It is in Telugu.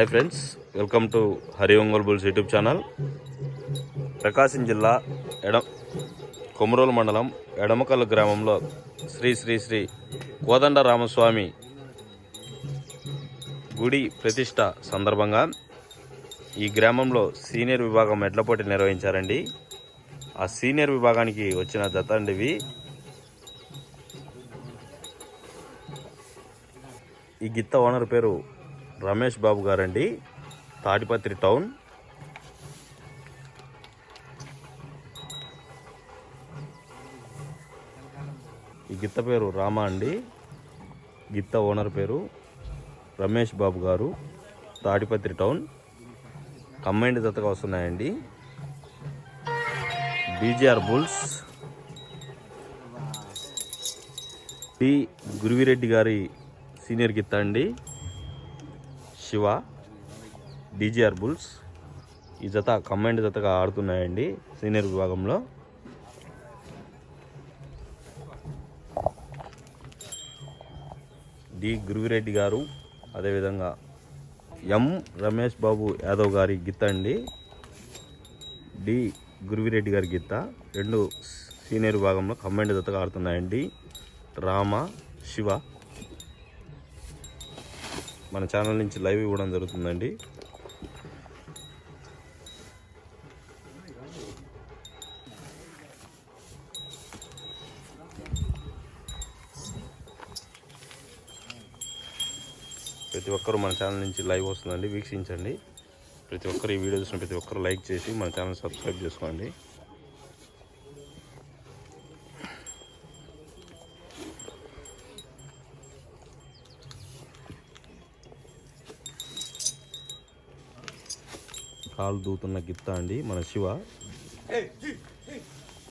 Hi friends welcome to Hari Ongole bulls YouTube channel Prakasam జిల్లా ఎడ కొమరోలు మండలం ఎడమకల్లు గ్రామంలో శ్రీ శ్రీ శ్రీ కోదండ రామస్వామి గుడి ప్రతిష్ట సందర్భంగా ఈ గ్రామంలో సీనియర్ విభాగం ఎడ్ల పోటీ నిర్వహించారండి. ఆ సీనియర్ విభాగానికి వచ్చిన జత అండి ఇవి. ఈ గిత్త ఓనర్ పేరు రమేష్ బాబు గారండి. తాడిపత్రి టౌన్. ఈ గిత్త పేరు రామ అండి. గిత్త ఓనర్ పేరు రమేష్ బాబు గారు. తాడిపత్రి టౌన్. కంబైండ్ జతగా వస్తున్నాయండి. BGR bulls. పి గురువిరెడ్డి గారి సీనియర్ గిత్త అండి. Shiva DGR bulls. ఈ జత కంబైండ్ జతగా ఆడుతున్నాయండి సీనియర్ విభాగంలో. డి గురువిరెడ్డి గారు అదేవిధంగా ఎం రమేష్ బాబు యాదవ్ గారి గిత్త అండి. డి గురువిరెడ్డి గారి గిత్త. రెండు సీనియర్ విభాగంలో కంబైండ్ జతగా ఆడుతున్నాయండి. రామ శివ మన ఛానల్ నుంచి లైవ్ ఇవ్వడం జరుగుతుందండి. ప్రతి ఒక్కరూ మన ఛానల్ నుంచి లైవ్ వస్తుందండి వీక్షించండి. ప్రతి ఒక్కరు ఈ వీడియో చూసిన ప్రతి ఒక్కరు లైక్ చేసి మన ఛానల్ సబ్స్క్రైబ్ చేసుకోండి. కాలు దూతున్న గిత్త అండి మన శివ.